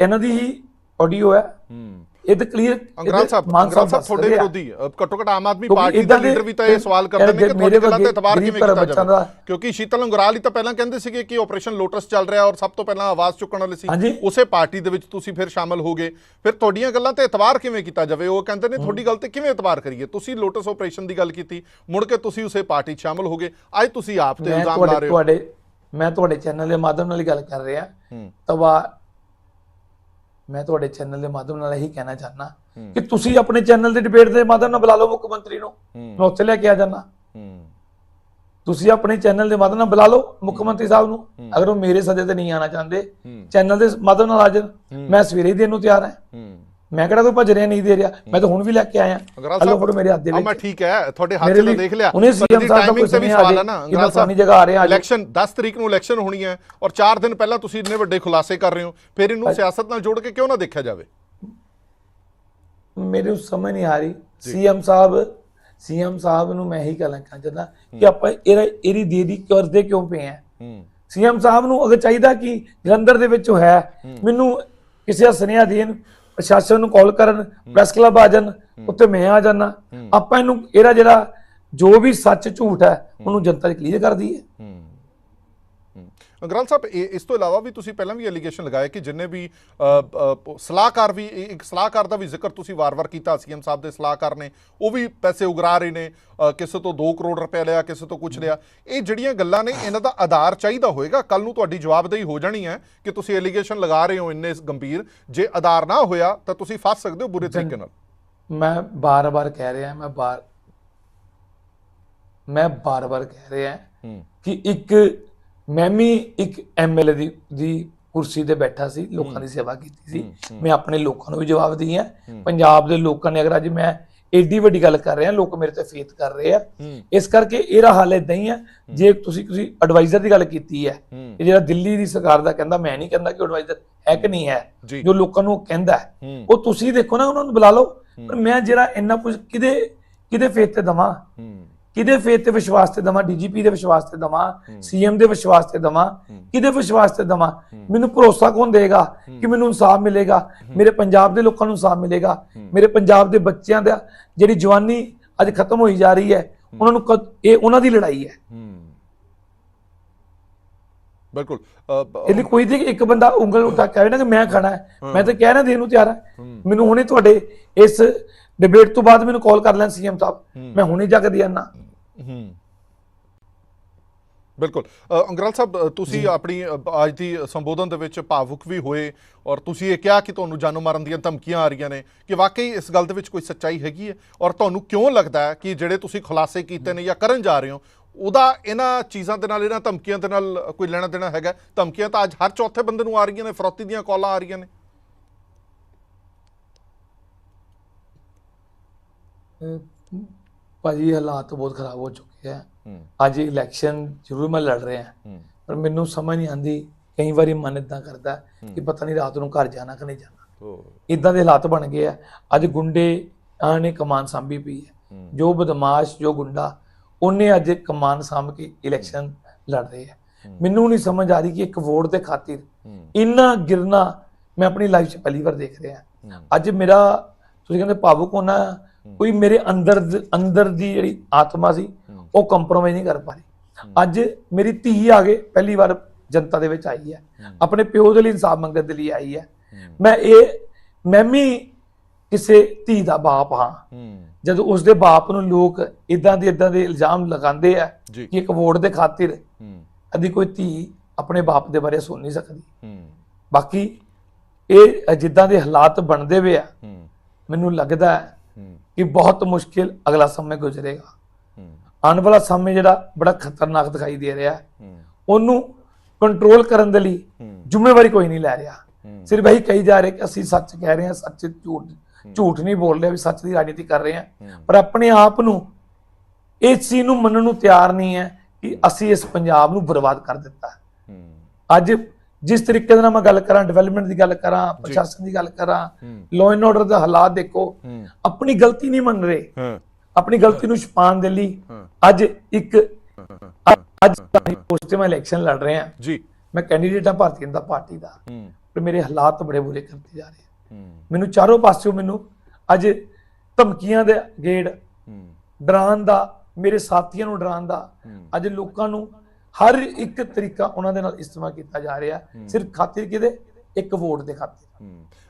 ਇਹਨਾਂ ਦੀ ਹੀ ਆਡੀਓ ਹੂੰ। ਇਹ ਤਾਂ ਕਲੀਅਰ ਅੰਗਰਾਲ ਸਾਹਿਬ ਅੰਗਰਾਲ ਸਾਹਿਬ ਤੁਹਾਡੇ ਵਿਰੋਧੀ ਘੱਟੋ ਘੱਟ ਆਮ ਆਦਮੀ ਪਾਰਟੀ ਦੇ ਲੀਡਰ ਵੀ ਤਾਂ ਇਹ ਸਵਾਲ ਕਰਦੇ ਨੇ ਕਿ ਤੁਹਾਡੇ ਗੱਲਾਂ ਤੇ ਇਤਬਾਰ ਕਿਵੇਂ ਕੀਤਾ ਬੱਚਿਆਂ ਜਾਵੇ? ਦਾ- ਕਿਉਂਕਿ ਸ਼ੀਤਲ ਅੰਗਰਾਲ ਹੀ ਤਾਂ ਪਹਿਲਾਂ ਕਹਿੰਦੇ ਸੀਗੇ ਕਿ ਆਪਰੇਸ਼ਨ ਲੋਟਸ ਚੱਲ ਰਿਹਾ ਔਰ ਸਭ ਤੋਂ ਪਹਿਲਾਂ ਆਵਾਜ਼ ਚੁੱਕਣ ਵਾਲੇ ਸੀ। ਉਸੇ ਪਾਰਟੀ ਦੇ ਵਿੱਚ ਤੁਸੀਂ ਫਿਰ ਸ਼ਾਮਲ ਹੋ ਗਏ ਫਿਰ ਤੁਹਾਡੀਆਂ ਗੱਲਾਂ ਤੇ ਇਤਬਾਰ ਕਿਵੇਂ ਕੀਤਾ ਜਾਵੇ? ਉਹ ਕਹਿੰਦੇ ਨੇ ਤੁਹਾਡੀ ਗੱਲ ਤੇ ਕਿਵੇਂ ਇਤਬਾਰ ਕਰੀਏ? ਤੁਸੀਂ ਲੋਟਸ ਆਪਰੇਸ਼ਨ ਦੀ ਗੱਲ ਕੀਤੀ ਮੁੜ ਕੇ ਤੁਸੀਂ ਉਸੇ ਪਾਰਟੀ 'ਚ ਸ਼ਾਮਲ ਹੋ ਗਏ ਅੱਜ ਤੁਸੀਂ ਆਪ ਤੇ ਇਲਜ਼ਾਮ ਲਾ ਰਹੇ ਹੋ। ਤੁਹਾਡੇ ਮੈਂ ਤੁਹਾਡੇ ਚੈਨਲ ਦੇ ਮਾਧਿਅਮ ਨਾਲ ਹੀ ਗੱਲ ਕਰ ਰਿਹਾ। ਤਵਾ ਮੈਂ ਤੁਹਾਡੇ ਚੈਨਲ ਦੇ ਮਾਧਿਅਮ ਨਾਲ ਇਹੀ ਕਹਿਣਾ ਚਾਹਨਾ ਕਿ ਤੁਸੀਂ ਆਪਣੇ ਚੈਨਲ ਦੇ ਡਿਬੇਟ ਦੇ ਮਾਧਿਅਮ ਨਾਲ ਬੁਲਾ ਲਓ ਮੁੱਖ ਮੰਤਰੀ ਨੂੰ। ਮੈਂ ਉੱਥੇ ਲੈ ਕੇ ਆ ਜਾਣਾ ਤੁਸੀਂ ਆਪਣੇ ਚੈਨਲ ਦੇ ਮਾਧਿਅਮ ਨਾਲ ਬੁਲਾ ਲਓ ਮੁੱਖ ਮੰਤਰੀ ਸਾਹਿਬ ਨੂੰ। ਅਗਰ ਉਹ ਮੇਰੇ ਸੱਦੇ ਤੇ ਨਹੀਂ ਆਣਾ ਚਾਹੁੰਦੇ ਚੈਨਲ ਦੇ ਮਾਧਿਅਮ ਨਾਲ ਆ ਜਾਣ ਮੈਂ ਸਵੇਰੇ ਹੀ ਦੇਣ ਨੂੰ ਤਿਆਰ ਹੂੰ। ਮੈਂ ਕਿਹੜਾ ਕੋਈ ਭੱਜ ਰਿਹਾ ਨਹੀਂ ਦੇ ਰਿਹਾ? ਮੈਂ ਤਾਂ ਹੁਣ ਵੀ ਲੈ ਕੇ ਆਇਆ। ਹਲੋ ਫੜੋ ਮੇਰੇ ਹੱਥ ਦੇ ਹਾਂ, ਮੈਂ ਵਿੱਚ ਠੀਕ ਹੈ ਤੁਹਾਡੇ ਹੱਥ ਲਈ ਦੇਖ ਲਿਆ। ਉਹਨੇ ਇਹਦੀ ਸਾਹਿਬ ਦਾ ਕੋਈ ਤੇ ਵੀ ਸਵਾਲ ਹੈ ਨਾ ਕਿ ਅੰਗਰਾਲ ਮੈਂ ਫਲਾਣੀ ਸਾਹਿਬ ਜਗ੍ਹਾ ਆ ਰਿਹਾ। ਇਲੈਕਸ਼ਨ 10 ਤਰੀਕ ਨੂੰ ਇਲੈਕਸ਼ਨ ਹੋਣੀ ਹੈ ਔਰ 4 ਦਿਨ ਪਹਿਲਾਂ ਤੁਸੀਂ ਇੰਨੇ ਵੱਡੇ ਖੁਲਾਸੇ ਕਰ ਰਹੇ ਹੋ। ਫਿਰ ਇਹਨੂੰ ਸਿਆਸਤ ਨਾਲ ਜੋੜ ਕੇ ਕਿਉਂ ਨਾ ਦੇਖਿਆ ਜਾਵੇ? ਮੇਰੇ ਨੂੰ ਸਮਝ ਨਹੀਂ ਆ ਰਹੀ। ਸੀਐਮ ਸਾਹਿਬ ਸੀਐਮ ਸਾਹਿਬ ਨੂੰ ਮੈਂ ਇਹੀ ਕਹਿਣਾ ਚਾਹੁੰਦਾ ਕਿ ਆਪਾਂ ਇਹਦਾ ਇਹਦੀ ਦੇਰੀ ਕਰਦੇ ਕਿਉਂ ਪਏ ਆ? ਸੀਐਮ ਸਾਹਿਬ ਨੂੰ ਅਗਰ ਚਾਹੀਦਾ ਕਿ ਜਲੰਧਰ ਦੇ ਵਿੱਚ ਹੈ। ਮੈਨੂੰ ਕਿਸੇ ਦਾ ਸੁਨੇਹਾ ਦੇਣ ਪ੍ਰਸ਼ਾਸਨ ਨੂੰ ਕਾਲ ਕਰਨ ਪ੍ਰੈਸ ਕਲੱਬ ਆ ਜਾਣ ਉੱਤੇ ਮੈਂ ਆ ਜਾਣਾ ਆਪਾਂ ਇਹਨੂੰ ਇਹਦਾ ਜਿਹੜਾ ਜੋ ਵੀ ਸੱਚ ਝੂਠ ਹੈ ਉਹਨੂੰ ਜਨਤਾ 'ਚ ਕਲੀਅਰ ਕਰ ਦਈਏ ਅੰਗਰਾਲ ਸਾਹਿਬ ਇਸ ਤੋਂ ਇਲਾਵਾ ਵੀ ਤੁਸੀਂ ਪਹਿਲਾਂ ਵੀ ਐਲੀਗੇਸ਼ਨ ਲਗਾਏ ਕਿ ਜਿੰਨੇ ਵੀ ਸਲਾਹਕਾਰ ਵੀ ਇੱਕ ਸਲਾਹਕਾਰ ਦਾ ਵੀ ਜ਼ਿਕਰ ਤੁਸੀਂ ਵਾਰ-ਵਾਰ ਕੀਤਾ ਸੀਐਮ ਸਾਹਿਬ ਦੇ ਸਲਾਹਕਾਰ ਨੇ ਉਹ ਵੀ ਪੈਸੇ ਉਗਰਾ ਰਹੇ ਨੇ ਕਿਸੇ ਤੋਂ 2 ਕਰੋੜ ਰੁਪਏ ਲਿਆ ਕਿਸੇ ਤੋਂ ਕੁਝ ਲਿਆ। ਇਹ ਜਿਹੜੀਆਂ ਗੱਲਾਂ ਨੇ ਇਹਨਾਂ ਦਾ ਆਧਾਰ ਚਾਹੀਦਾ ਹੋਏਗਾ ਕੱਲ ਨੂੰ ਤੁਹਾਡੀ ਜਵਾਬਦੇਹੀ ਹੋ ਜਾਣੀ ਹੈ ਕਿ ਤੁਸੀਂ ਐਲੀਗੇਸ਼ਨ ਲਗਾ ਰਹੇ ਹੋ ਇੰਨੇ ਗੰਭੀਰ। ਜੇ ਆਧਾਰ ਨਾ ਹੋਇਆ ਤਾਂ ਤੁਸੀਂ ਫਸ ਸਕਦੇ ਹੋ ਬੁਰੇ ਤਰੀਕੇ ਨਾਲ। ਮੈਂ ਬਾਰ-ਬਾਰ ਕਹਿ ਰਿਹਾ ਮੈਂ ਬਾਰ ਮੈਂ ਬਾਰ-ਬਾਰ ਕਹਿ ਰਿਹਾ ਕਿ ਇੱਕ ਮੈਂ ਵੀ ਇੱਕ ਐਮਐਲਏ ਦੀ ਦੀ ਕੁਰਸੀ ਤੇ ਬੈਠਾ ਸੀ ਲੋਕਾਂ ਦੀ ਸੇਵਾ ਕੀਤੀ ਸੀ। ਮੈਂ ਆਪਣੇ ਲੋਕਾਂ ਨੂੰ ਵੀ ਜਵਾਬ ਦਈ ਹੈ। ਪੰਜਾਬ ਦੇ ਲੋਕਾਂ ਨੇ ਅਗਰ ਅੱਜ ਮੈਂ ਏਡੀ ਵੱਡੀ ਗੱਲ ਕਰ ਰਿਹਾ ਲੋਕ ਮੇਰੇ ਤੇ ਫੇਥ ਕਰ ਰਹੇ ਆ। ਇਸ ਕਰਕੇ ਇਹਦਾ ਹਾਲ ਇਦਾਂ ਹੀ ਹੈ। ਜੇ ਤੁਸੀਂ ਤੁਸੀਂ ਐਡਵਾਈਜ਼ਰ ਦੀ ਗੱਲ ਕੀਤੀ ਹੈ ਇਹ ਜਿਹੜਾ ਦਿੱਲੀ ਦੀ ਸਰਕਾਰ ਦਾ ਕਹਿੰਦਾ ਮੈਂ ਨਹੀਂ ਕਹਿੰਦਾ ਕਿ ਐਡਵਾਈਜ਼ਰ ਹੈ ਕਿ ਨਹੀਂ ਹੈ। ਜੀ। ਲੋਕਾਂ ਨੂੰ ਕਹਿੰਦਾ ਉਹ ਤੁਸੀਂ ਦੇਖੋ ਨਾ ਉਹਨਾਂ ਨੂੰ ਬੁਲਾ ਲਓ। ਪਰ ਮੈਂ ਜਿਹੜਾ ਇੰਨਾ ਕੁਝ ਕਿਹਦੇ ਕਿਹਦੇ ਫੇਥ ਤੇ ਦਵਾਂ? ਕਿਹਦੇ ਫੇਥ ਤੇ ਵਿਸ਼ਵਾਸ ਤੇ ਦਵਾਂ? ਡੀਜੀਪੀ ਦੇ ਵਿਸ਼ਵਾਸ ਤੇ ਦਵਾਂ? ਸੀਐਮ ਦੇ ਵਿਸ਼ਵਾਸ ਤੇ ਦਵਾਂ? ਕਿਹਦੇ ਵਿਸ਼ਵਾਸ ਤੇ ਦਵਾਂ? ਮੈਨੂੰ ਭਰੋਸਾ ਕੌਣ ਦੇਗਾ ਕਿ ਮੈਨੂੰ ਇਨਸਾਫ ਮਿਲੇਗਾ? ਮੇਰੇ ਪੰਜਾਬ ਦੇ ਲੋਕਾਂ ਨੂੰ ਇਨਸਾਫ ਮਿਲੇਗਾ? ਮੇਰੇ ਪੰਜਾਬ ਦੇ ਬੱਚਿਆਂ ਦਾ ਜਿਹੜੀ ਜਵਾਨੀ ਅੱਜ ਖਤਮ ਹੋਈ ਜਾ ਰਹੀ ਹੈ ਉਹਨਾਂ ਨੂੰ ਇਹ ਉਹਨਾਂ ਦੀ ਲੜਾਈ ਹੈ। ਬਿਲਕੁਲ। ਇਹਦੀ ਕੋਈ ਤੇ ਇੱਕ ਬੰਦਾ ਉਂਗਲ ਉਠਾ ਕੇ ਆਵੇ ਨਾ ਕਿ ਮੈਂ ਖਾਣਾ ਹੈ। ਮੈਂ ਤਾਂ ਕਹਿ ਰਿਹਾ ਦੇਣ ਨੂੰ ਤਿਆਰ ਹਾਂ। ਮੈਨੂੰ ਹੁਣੇ ਤੁਹਾਡੇ ਇਸ ਡਿਬੇਟ ਤੋਂ ਬਾਅਦ ਮੈਨੂੰ ਕਾਲ ਕਰ ਲੈਣ ਸੀਐਮ ਸਾਹਿਬ। ਮੈਂ ਹੁਣੇ ਜਾ ਕੇ ਦੇ ਆਣਾ ਹੂੰ। ਬਿਲਕੁਲ। ਅੰਗਰਾਲ ਸਾਹਿਬ ਤੁਸੀਂ ਆਪਣੀ ਅੱਜ ਦੀ ਸੰਬੋਧਨ ਦੇ ਵਿੱਚ ਭਾਵੁਕ ਵੀ ਹੋਏ ਔਰ ਤੁਸੀਂ ਇਹ ਕਿਹਾ ਕਿ ਤੁਹਾਨੂੰ ਜਾਨੋਂ ਮਾਰਨ ਦੀਆਂ ਧਮਕੀਆਂ ਆ ਰਹੀਆਂ ਨੇ ਕਿ ਵਾਕਈ ਇਸ ਗੱਲ ਦੇ ਵਿੱਚ ਕੋਈ ਸੱਚਾਈ ਹੈਗੀ ਹੈ? ਔਰ ਤੁਹਾਨੂੰ ਕਿਉਂ ਲੱਗਦਾ ਹੈ ਕਿ ਜਿਹੜੇ ਤੁਸੀਂ ਖੁਲਾਸੇ ਕੀਤੇ ਨੇ ਜਾਂ ਕਰਨ ਜਾ ਰਹੇ ਹੋ ਉਹਦਾ ਇਹਨਾਂ ਚੀਜ਼ਾਂ ਦੇ ਨਾਲ ਇਹਨਾਂ ਧਮਕੀਆਂ ਦੇ ਨਾਲ ਕੋਈ ਲੈਣਾ ਦੇਣਾ ਹੈਗਾ? ਧਮਕੀਆਂ ਤਾਂ ਅੱਜ ਹਰ ਚੌਥੇ ਬੰਦੇ ਨੂੰ ਆ ਰਹੀਆਂ ਨੇ ਫਰੌਤੀ ਦੀਆਂ ਕਾਲਾਂ ਆ ਰਹੀਆਂ ਨੇ। ਭਾਜੀ ਹਾਲਾਤ ਬਹੁਤ ਖਰਾਬ ਹੋ ਚੁੱਕੇ ਆ। ਅੱਜ ਇਲੈਕਸ਼ਨ ਜ਼ਰੂਰ ਮੈਂ ਲੜ ਰਿਹਾ। ਪਰ ਮੈਨੂੰ ਸਮਝ ਨਹੀਂ ਆਂਦੀ ਕਈ ਵਾਰੀ ਮਨ ਇਦਾਂ ਕਰਦਾ ਕਿ ਪਤਾ ਨਹੀਂ ਰਾਤ ਨੂੰ ਘਰ ਜਾਣਾ ਕਿ ਨਹੀਂ ਜਾਣਾ। ਇਦਾਂ ਦੇ ਹਾਲਾਤ ਬਣ ਗਏ ਆ। ਅੱਜ ਗੁੰਡੇ ਆ ਨੇ ਕਮਾਨ ਸੰਭੀ ਪਈ ਹੈ। ਜੋ ਬਦਮਾਸ਼ ਜੋ ਗੁੰਡਾ ਉਹਨੇ ਅੱਜ ਕਮਾਨ ਸੰਭ ਕੇ ਇਲੈਕਸ਼ਨ ਲੜ ਰਹੇ ਆ। ਮੈਨੂੰ ਨਹੀਂ ਸਮਝ ਆ ਰਹੀ ਕਿ ਇੱਕ ਵੋਟ ਦੇ ਖਾਤਰ ਇੰਨਾ ਗਿਰਨਾ ਮੈਂ ਆਪਣੀ ਲਾਈਫ 'ਚ ਪਹਿਲੀ ਵਾਰ ਦੇਖ ਰਿਹਾ। ਅੱਜ ਮੇਰਾ ਤੁਸੀਂ ਕਹਿੰਦੇ ਭਾਵੁਕ ਹੋਣਾ ਕੋਈ ਮੇਰੇ ਅੰਦਰ ਅੰਦਰ ਦੀ ਜਿਹੜੀ ਆਤਮਾ ਸੀ ਉਹ ਕੰਪਰੋਮਾਈਜ਼ ਨਹੀਂ ਕਰ ਪਾ ਰਹੀ ਅੱਜ ਮੇਰੀ ਧੀ ਆ ਗਏ ਪਹਿਲੀ ਵਾਰ ਜਨਤਾ ਦੇ ਵਿੱਚ ਆਈ ਹੈ। ਆਪਣੇ ਪਿਓ ਦੇ ਲਈ ਇਨਸਾਫ ਮੰਗਣ ਦੇ ਲਈ ਆਈ ਹੈ। ਮੈਂ ਇਹ ਮੈਂ ਵੀ ਕਿਸੇ ਧੀ ਦਾ ਬਾਪ ਹਾਂ। ਜਦੋਂ ਉਸ ਦੇ ਬਾਪ ਨੂੰ ਲੋਕ ਇਦਾਂ ਦੇ ਇਦਾਂ ਦੇ ਇਲਜ਼ਾਮ ਲਗਾਉਂਦੇ ਆ ਕਿ ਇੱਕ ਵੋਟ ਦੇ ਖਾਤਰ ਕਦੀ ਕੋਈ ਧੀ ਆਪਣੇ ਬਾਪ ਦੇ ਬਾਰੇ ਸੁਣ ਨਹੀਂ ਸਕਦੀ। ਬਾਕੀ ਇਹ ਜਿੱਦਾਂ ਦੇ ਹਾਲਾਤ ਬਣਦੇ ਵੇ ਆ ਮੈਨੂੰ ਲੱਗਦਾ ਹੈ ਕਿ ਬਹੁਤ ਮੁਸ਼ਕਿਲ ਅਗਲਾ ਸਮੇਂ ਗੁਜ਼ਰੇਗਾ। ਆਉਣ ਵਾਲਾ ਸਮੇਂ ਜਿਹੜਾ ਬੜਾ ਖਤਰਨਾਕ ਦਿਖਾਈ ਦੇ ਰਿਹਾ ਹੈ। ਉਹਨੂੰ ਕੰਟਰੋਲ ਕਰਨ ਦੇ ਲਈ ਜ਼ਿੰਮੇਵਾਰੀ ਕੋਈ ਨਹੀਂ ਲੈ ਰਿਹਾ। ਸਿਰਫ ਇਹੀ ਕਹੀ ਜਾ ਰਿਹਾ ਕਿ ਅਸੀਂ ਸੱਚ ਕਹਿ ਰਹੇ ਹਾਂ ਸੱਚ ਝੂਠ ਝੂਠ ਨਹੀਂ ਬੋਲ ਰਹੇ ਵੀ ਸੱਚ ਦੀ ਰਾਜਨੀਤੀ ਕਰ ਰਹੇ ਹਾਂ। ਪਰ ਆਪਣੇ ਆਪ ਨੂੰ ਇਸ ਚੀਜ਼ ਨੂੰ ਮੰਨਣ ਨੂੰ ਤਿਆਰ ਨਹੀਂ ਹੈ ਕਿ ਅਸੀਂ ਇਸ ਪੰਜਾਬ ਨੂੰ ਬਰਬਾਦ ਕਰ ਦਿੱਤਾ ਅੱਜ ਜਿਸ ਤਰੀਕੇ ਦੇ ਨਾਲ ਮੈਂ ਗੱਲ ਕਰਾਂ ਡਿਵੈਲਪਮੈਂਟ ਦੀ ਗੱਲ ਕਰਾਂ ਪ੍ਰਸ਼ਾਸਨ ਦੀ ਗੱਲ ਕਰਾਂ ਲਾਅ ਐਂਡ ਆਰਡਰ ਦਾ ਹਾਲਾਤ ਦੇਖੋ ਆਪਣੀ ਗਲਤੀ ਨਹੀਂ ਮੰਨ ਰਹੇ। ਆਪਣੀ ਗਲਤੀ ਨੂੰ ਛੁਪਾਉਣ ਦੇ ਲਈ ਅੱਜ ਇੱਕ ਅੱਜ ਤੇ ਮੈਂ ਇਲੈਕਸ਼ਨ ਲੜ ਰਿਹਾ ਜੀ। ਮੈਂ ਕੈਂਡੀਡੇਟ ਹਾਂ ਭਾਰਤੀ ਜਨਤਾ ਪਾਰਟੀ ਦਾ। ਪਰ ਮੇਰੇ ਹਾਲਾਤ ਬੜੇ ਬੁਰੇ ਕਰਤੇ ਜਾ ਰਹੇ ਆ। ਮੈਨੂੰ ਚਾਰੋਂ ਪਾਸਿਓਂ ਮੈਨੂੰ ਅੱਜ ਧਮਕੀਆਂ ਦੇ ਗੇੜ ਡਰਾਉਣ ਦਾ ਮੇਰੇ ਸਾਥੀਆਂ ਨੂੰ ਡਰਾਉਣ ਦਾ ਅੱਜ ਲੋਕਾਂ ਨੂੰ ਹਰ ਇੱਕ ਤਰੀਕਾ ਉਹਨਾਂ ਦੇ ਨਾਲ ਇਸਤੇਮਾਲ ਕੀਤਾ ਜਾ ਰਿਹਾ ਸਿਰਫ ਖਾਤਰ ਕਿਹਦੇ? ਇੱਕ ਵੋਟ ਦੇ ਖਾਤਰ।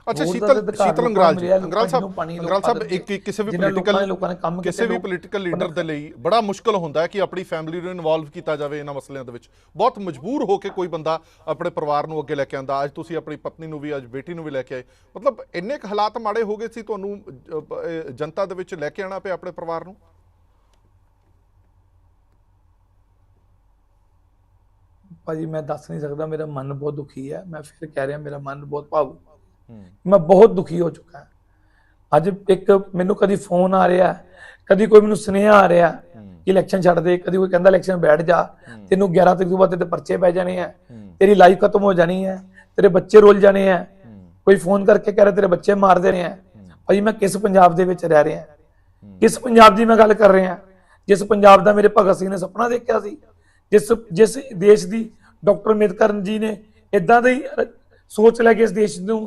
ਅੱਛਾ ਸ਼ੀਤਲ ਸ਼ੀਤਲ ਅੰਗਰਾਲ ਜੀ। ਅੰਗਰਾਲ ਸਾਹਿਬ ਅੰਗਰਾਲ ਸਾਹਿਬ ਇੱਕ ਕਿਸੇ ਵੀ ਪੋਲੀਟੀਕਲ ਨੇ ਲੋਕਾਂ ਨੇ ਕੰਮ ਕਿਸੇ ਵੀ ਪੋਲੀਟੀਕਲ ਲੀਡਰ ਦੇ ਲਈ ਬੜਾ ਮੁਸ਼ਕਲ ਹੁੰਦਾ ਹੈ ਕਿ ਆਪਣੀ ਫੈਮਿਲੀ ਨੂੰ ਇਨਵੋਲਵ ਕੀਤਾ ਜਾਵੇ ਇਹਨਾਂ ਮਸਲਿਆਂ ਦੇ ਵਿੱਚ। ਬਹੁਤ ਮਜਬੂਰ ਹੋ ਕੇ ਕੋਈ ਬੰਦਾ ਆਪਣੇ ਪਰਿਵਾਰ ਨੂੰ ਅੱਗੇ ਲੈ ਕੇ ਆਂਦਾ ਅੱਜ ਤੁਸੀਂ ਆਪਣੀ ਪਤਨੀ ਨੂੰ ਵੀ ਅੱਜ ਬੇਟੀ ਨੂੰ ਵੀ ਲੈ ਕੇ ਆਏ। ਮਤਲਬ ਇੰਨੇ ਕੁ ਹਾਲਾਤ ਮਾੜੇ ਹੋ ਗਏ ਸੀ ਤੁਹਾਨੂੰ ਜਨਤਾ ਦੇ ਵਿੱਚ ਲੈ ਕੇ ਆਣਾ ਪਿਆ ਆਪਣੇ ਪਰਿਵਾਰ ਨੂੰ? ਭਾਜੀ ਮੈਂ ਦੱਸ ਨਹੀਂ ਸਕਦਾ ਮੇਰਾ ਮਨ ਬਹੁਤ ਦੁਖੀ ਹੈ। ਮੈਂ ਫਿਰ ਕਹਿ ਰਿਹਾ ਮੇਰਾ ਮਨ ਬਹੁਤ ਭਾਵੁਕ ਮੈਂ ਬਹੁਤ ਦੁਖੀ ਹੋ ਚੁੱਕਾ ਅੱਜ ਇੱਕ ਮੈਨੂੰ ਕਦੀ ਫੋਨ ਆ ਰਿਹਾ ਕਦੀ ਕੋਈ ਮੈਨੂੰ ਸੁਨੇਹਾ ਆ ਰਿਹਾ ਕਿ ਇਲੈਕਸ਼ਨ ਛੱਡ ਦੇ ਕਦੀ ਕੋਈ ਕਹਿੰਦਾ ਇਲੈਕਸ਼ਨ ਬੈਠ ਜਾ। ਤੈਨੂੰ 11 ਤਰੀਕ ਤੋਂ ਬਾਅਦ ਤੇਰੇ ਪਰਚੇ ਪੈ ਜਾਣੇ ਆ। ਤੇਰੀ ਲਾਈਫ ਖਤਮ ਹੋ ਜਾਣੀ ਹੈ ਤੇਰੇ ਬੱਚੇ ਰੁੱਲ ਜਾਣੇ ਆ। ਕੋਈ ਫੋਨ ਕਰਕੇ ਕਹਿ ਰਿਹਾ ਤੇਰੇ ਬੱਚੇ ਮਾਰ ਦੇਣੇ ਆ। ਭਾਜੀ ਮੈਂ ਕਿਸ ਪੰਜਾਬ ਦੇ ਵਿੱਚ ਰਹਿ ਰਿਹਾ? ਕਿਸ ਪੰਜਾਬ ਦੀ ਮੈਂ ਗੱਲ ਕਰ ਰਿਹਾ? ਜਿਸ ਪੰਜਾਬ ਦਾ ਮੇਰੇ ਭਗਤ ਸਿੰਘ ਨੇ ਸੁਪਨਾ ਦੇਖਿਆ ਸੀ। ਜਿਸ ਜਿਸ ਦੇਸ਼ ਦੀ ਡਾਕਟਰ ਅੰਬੇਦਕਰ ਜੀ ਨੇ ਇਦਾਂ ਦੀ ਸੋਚ ਲੈ ਕੇ ਇਸ ਦੇਸ਼ ਨੂੰ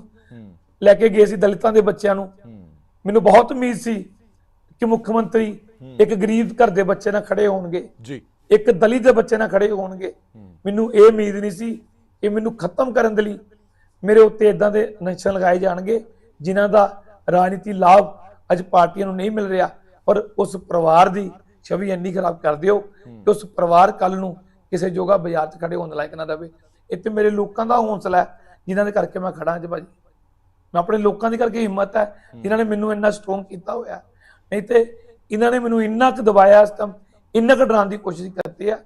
ਲੈ ਕੇ ਗਏ ਸੀ ਦਲਿਤਾਂ ਦੇ ਬੱਚਿਆਂ ਨੂੰ। ਮੈਨੂੰ ਬਹੁਤ ਉਮੀਦ ਸੀ ਕਿ ਮੁੱਖ ਮੰਤਰੀ ਇੱਕ ਗਰੀਬ ਘਰ ਦੇ ਬੱਚੇ ਨਾਲ ਖੜੇ ਹੋਣਗੇ। ਜੀ। ਇੱਕ ਦਲਿਤ ਦੇ ਬੱਚੇ ਨਾਲ ਖੜੇ ਹੋਣਗੇ। ਮੈਨੂੰ ਇਹ ਉਮੀਦ ਨਹੀਂ ਸੀ ਕਿ ਮੈਨੂੰ ਖਤਮ ਕਰਨ ਦੇ ਲਈ ਮੇਰੇ ਉੱਤੇ ਇਦਾਂ ਦੇ ਨਕਸ਼ਾ ਲਗਾਏ ਜਾਣਗੇ ਜਿਨ੍ਹਾਂ ਦਾ ਰਾਜਨੀਤੀ ਲਾਭ ਅੱਜ ਪਾਰਟੀਆਂ ਨੂੰ ਨਹੀਂ ਮਿਲ ਰਿਹਾ ਪਰ ਉਸ ਪਰਿਵਾਰ ਦੀ ਛਵੀ ਇੰਨੀ ਖਰਾਬ ਕਰ ਦਿਓ ਕਿ ਉਸ ਪਰਿਵਾਰ ਕੱਲ ਨੂੰ ਕਿਸੇ ਜੋਗਾ ਬਾਜ਼ਾਰ 'ਚ ਖੜੇ ਹੋਣ ਲਾਇਕ ਨਾ ਰਵੇ ਇੱਥੇ ਮੇਰੇ ਲੋਕਾਂ ਦਾ ਹੌਸਲਾ ਹੈ, ਜਿਨ੍ਹਾਂ ਦੇ ਕਰਕੇ ਮੈਂ ਖੜਾ ਅੱਜ ਭਾਜੀ। ਮੈਂ ਆਪਣੇ ਲੋਕਾਂ ਦੀ ਕਰਕੇ ਹਿੰਮਤ ਹੈ, ਜਿਨ੍ਹਾਂ ਨੇ ਮੈਨੂੰ ਇੰਨਾ ਸਟਰੋਂਗ ਕੀਤਾ ਹੋਇਆ। ਨਹੀਂ ਤੇ ਇਹਨਾਂ ਨੇ ਮੈਨੂੰ ਇੰਨਾ ਕੁ ਦਬਾਇਆ ਇਸ ਟਾਈਮ ਇੰਨਾ ਕੁ ਡਰਾਉਣ ਦੀ ਕੋਸ਼ਿਸ਼ ਕਰਤੀ ਹੈ।